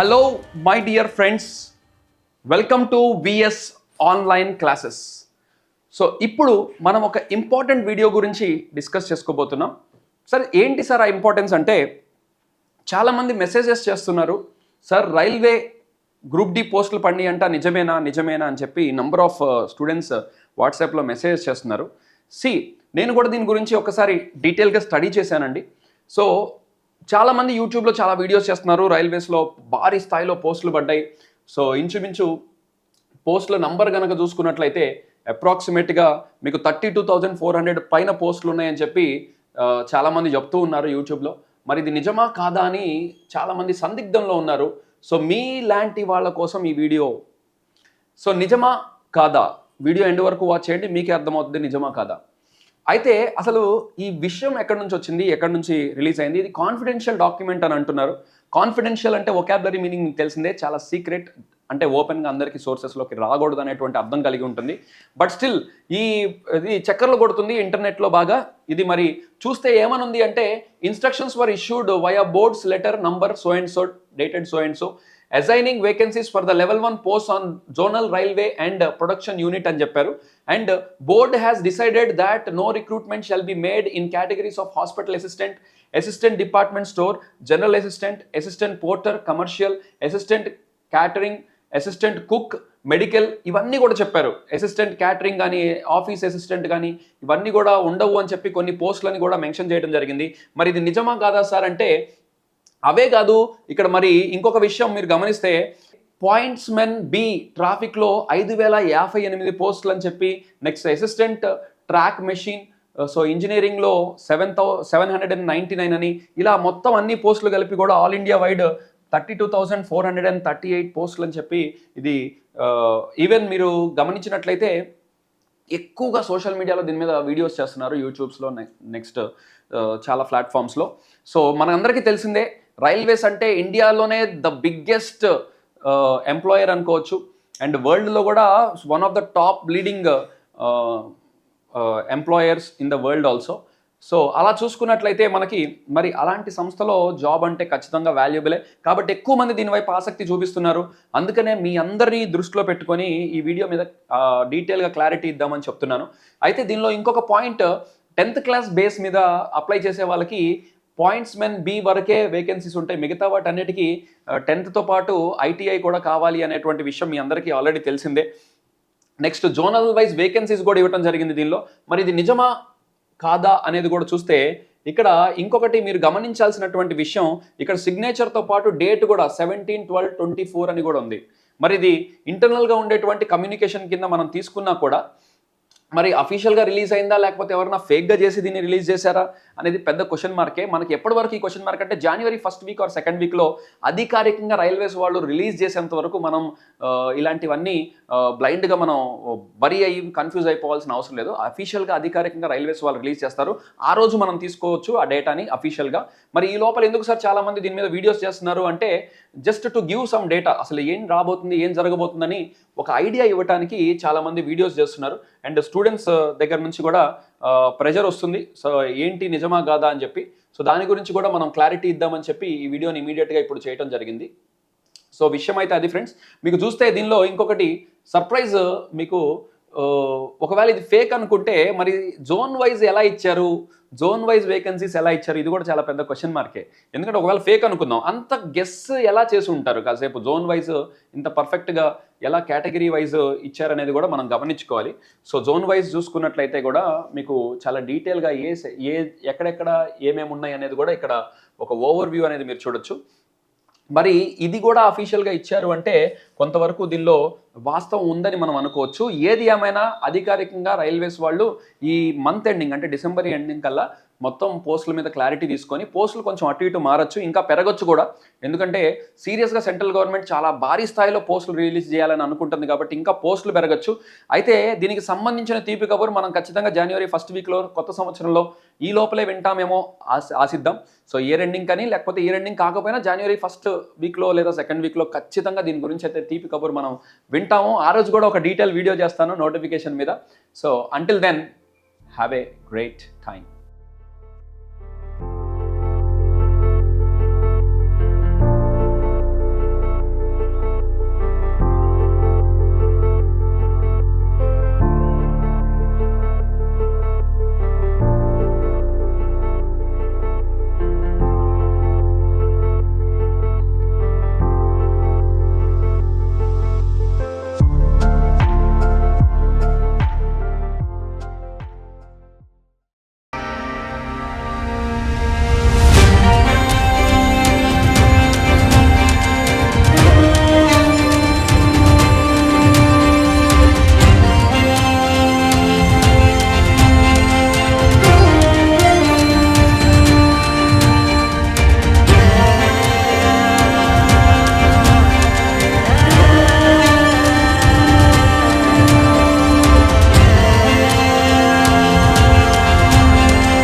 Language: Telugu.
Hello my dear friends welcome to VS online classes so ఇప్పుడు మనం ఒక ఇంపార్టెంట్ వీడియో గురించి డిస్కస్ చేసుకోబోతున్నాం. సార్ ఏంటి సార్ ఆ ఇంపార్టెన్స్ అంటే చాలామంది మెసేజెస్ చేస్తున్నారు. సార్ రైల్వే గ్రూప్ డి పోస్టులు పడి అంట నిజమేనా నిజమేనా అని చెప్పి నంబర్ ఆఫ్ స్టూడెంట్స్ వాట్సాప్లో మెసేజెస్ చేస్తున్నారు. సి నేను కూడా దీని గురించి ఒకసారి డీటెయిల్గా స్టడీ చేశానండి. సో చాలామంది యూట్యూబ్లో చాలా వీడియోస్ చేస్తున్నారు. రైల్వేస్లో భారీ స్థాయిలో పోస్టులు పడ్డాయి. సో ఇంచుమించు పోస్టుల నంబర్ కనుక చూసుకున్నట్లయితే అప్రాక్సిమేట్గా మీకు thirty two thousand four hundred పైన పోస్టులు ఉన్నాయని చెప్పి చాలామంది చెప్తూ ఉన్నారు యూట్యూబ్లో. మరి ఇది నిజమా కాదా అని చాలామంది సందిగ్ధంలో ఉన్నారు. సో మీ లాంటి వాళ్ళ కోసం ఈ వీడియో. సో నిజమా కాదా? వీడియో ఎండ్ వరకు వాచ్ చేయండి. మీకే అర్థమవుతుంది నిజమా కాదా? అయితే అసలు ఈ విషయం ఎక్కడి నుంచి వచ్చింది ఎక్కడి నుంచి రిలీజ్ అయింది? ఇది కాన్ఫిడెన్షియల్ డాక్యుమెంట్ అని అంటున్నారు. కాన్ఫిడెన్షియల్ అంటే ఒకాబులరీ మీనింగ్ మీకు తెలిసిందే చాలా సీక్రెట్ అంటే ఓపెన్గా అందరికీ సోర్సెస్లోకి రాకూడదు అనేటువంటి అర్థం కలిగి ఉంటుంది. బట్ స్టిల్ ఈ ఇది చక్కర్లు కొడుతుంది ఇంటర్నెట్లో బాగా. ఇది మరి చూస్తే ఏమనుంది అంటే instructions were issued via boards letter number so and so dated so and so assigning vacancies for the level one post on zonal railway and production unit అని చెప్పారు. And board has decided that no recruitment shall be made in categories of hospital assistant assistant department store general assistant assistant porter commercial assistant catering assistant cook medical ఇవన్నీ కూడా చెప్పారు. అసిస్టెంట్ క్యాటరింగ్ కానీ ఆఫీస్ అసిస్టెంట్ కానీ ఇవన్నీ కూడా ఉండవు అని చెప్పి కొన్ని పోస్టులని కూడా మెన్షన్ చేయడం జరిగింది. మరి ఇది నిజమా కాదా సార్ అంటే అవే కాదు ఇక్కడ మరి ఇంకొక విషయం మీరు గమనిస్తే పాయింట్స్ మెన్ బి ట్రాఫిక్లో ఐదు వేల యాభై ఎనిమిది పోస్టులు అని చెప్పి next assistant track machine so ఇంజనీరింగ్లో seven thou seven hundred and ninety nine అని ఇలా మొత్తం అన్ని పోస్టులు కలిపి కూడా all India wide thirty two thousand four hundred and thirty eight పోస్టులు అని చెప్పి ఇది uh, ఈవెన్ మీరు గమనించినట్లయితే ఎక్కువగా సోషల్ మీడియాలో దీని మీద వీడియోస్ చేస్తున్నారు యూట్యూబ్స్లో నెక్స్ట్ uh, చాలా ప్లాట్ఫామ్స్లో సో మనందరికీ తెలిసిందే రైల్వేస్ అంటే ఇండియాలోనే ద బిగ్గెస్ట్ ఎంప్లాయర్ అనుకోవచ్చు. అండ్ వరల్డ్లో కూడా one of the top leading employers in the world also. So అలా చూసుకున్నట్లయితే మనకి మరి అలాంటి సంస్థలో జాబ్ అంటే ఖచ్చితంగా వాల్యుబులే. కాబట్టి ఎక్కువ మంది దీనివైపు ఆసక్తి చూపిస్తున్నారు. అందుకనే మీ అందరినీ దృష్టిలో పెట్టుకొని ఈ వీడియో మీద డీటెయిల్గా క్లారిటీ ఇద్దామని చెప్తున్నాను. అయితే దీనిలో ఇంకొక పాయింట్ టెన్త్ క్లాస్ బేస్ మీద అప్లై చేసే వాళ్ళకి పాయింట్స్ మెన్ బి వరకే వేకెన్సీస్ ఉంటాయి. మిగతా వాటన్నిటికీ టెన్త్తో పాటు ఐటీఐ కూడా కావాలి అనేటువంటి విషయం మీ అందరికీ ఆల్రెడీ తెలిసిందే. నెక్స్ట్ జోనల్ వైజ్ వేకెన్సీస్ కూడా ఇవ్వడం జరిగింది దీనిలో. మరి ఇది నిజమా కాదా అనేది కూడా చూస్తే ఇక్కడ ఇంకొకటి మీరు గమనించాల్సినటువంటి విషయం ఇక్కడ సిగ్నేచర్తో పాటు డేట్ కూడా సెవెంటీన్ ట్వెల్వ్ ట్వంటీ ఫోర్ అని కూడా ఉంది. మరి ఇది ఇంటర్నల్గా ఉండేటువంటి కమ్యూనికేషన్ కింద మనం తీసుకున్నా కూడా మరి అఫీషియల్గా రిలీజ్ అయిందా? లేకపోతే ఎవరైనా ఫేక్గా చేసి దీన్ని రిలీజ్ చేశారా? అనేది పెద్ద క్వశ్చన్ మార్కే మనకి ఎప్పటి వరకు ఈ క్వశ్చన్ మార్క్ అంటే January first week or second వీక్లో అధికారికంగా రైల్వేస్ వాళ్ళు రిలీజ్ చేసేంత వరకు మనం ఇలాంటివన్నీ బ్లైండ్గా మనం బరీ అయ్యి కన్ఫ్యూజ్ అయిపోవాల్సిన అవసరం లేదు. అఫీషియల్గా అధికారికంగా రైల్వేస్ వాళ్ళు రిలీజ్ చేస్తారు. ఆ రోజు మనం తీసుకోవచ్చు ఆ డేటాని అఫీషియల్గా మరి ఈ లోపల ఎందుకు సార్ చాలామంది దీని మీద వీడియోస్ చేస్తున్నారు అంటే just to give some data అసలు ఏం రాబోతుంది ఏం జరగబోతుందని ఒక ఐడియా ఇవ్వడానికి చాలామంది వీడియోస్ చేస్తున్నారు. అండ్ స్టూడెంట్స్ దగ్గర నుంచి కూడా ప్రెజర్ వస్తుంది. సో ఏంటి నిజమా కాదా అని చెప్పి. సో దాని గురించి కూడా మనం క్లారిటీ ఇద్దామని చెప్పి ఈ వీడియోని ఇమీడియట్గా ఇప్పుడు చేయడం జరిగింది. సో విషయం అయితే అది ఫ్రెండ్స్. మీకు చూస్తే దీనిలో ఇంకొకటి సర్ప్రైజ్ మీకు ఒకవేళ ఇది ఫేక్ అనుకుంటే మరి జోన్ వైజ్ ఎలా ఇచ్చారు? జోన్ వైజ్ వేకెన్సీస్ ఎలా ఇచ్చారు? ఇది కూడా చాలా పెద్ద క్వశ్చన్ మార్కే ఎందుకంటే ఒకవేళ ఫేక్ అనుకుందాం అంత గెస్ ఎలా చేసి ఉంటారు? కాసేపు జోన్ వైజ్ ఇంత పర్ఫెక్ట్గా ఎలా కేటగిరీ వైజ్ ఇచ్చారనేది కూడా మనం గమనించుకోవాలి. సో జోన్ వైజ్ చూసుకున్నట్లయితే కూడా మీకు చాలా డీటెయిల్గా ఏ ఏ ఎక్కడెక్కడ ఏమేమి ఉన్నాయి అనేది కూడా ఇక్కడ ఒక ఓవర్ వ్యూ అనేది మీరు చూడొచ్చు. మరి ఇది కూడా అఫీషియల్గా ఇచ్చారు అంటే కొంతవరకు దీనిలో వాస్తవం ఉందని మనం అనుకోవచ్చు. ఏది ఏమైనా అధికారికంగా రైల్వేస్ వాళ్ళు ఈ మంత్ ఎండింగ్ అంటే డిసెంబర్ ఎండింగ్ కల్లా మొత్తం పోస్టుల మీద క్లారిటీ తీసుకొని పోస్టులు కొంచెం అటు ఇటు మారచ్చు ఇంకా పెరగచ్చు కూడా. ఎందుకంటే సీరియస్గా సెంట్రల్ గవర్నమెంట్ చాలా భారీ స్థాయిలో పోస్టులు రిలీజ్ చేయాలని అనుకుంటుంది కాబట్టి ఇంకా పోస్టులు పెరగచ్చు. అయితే దీనికి సంబంధించిన తీపి కబురు మనం ఖచ్చితంగా జనవరి ఫస్ట్ వీక్లో కొత్త సంవత్సరంలో ఈ లోపలే వింటామేమో ఆశ ఆశిద్దాం. సో ఇయర్ ఎండింగ్ కానీ లేకపోతే ఇయర్ ఎండింగ్ కాకపోయినా జనవరి ఫస్ట్ వీక్లో లేదా సెకండ్ వీక్లో ఖచ్చితంగా దీని గురించి అయితే తీపి కబుర్ మనం వింటాము. ఆ రోజు కూడా ఒక డీటెయిల్ వీడియో చేస్తాను నోటిఫికేషన్ మీద. So until then have a great time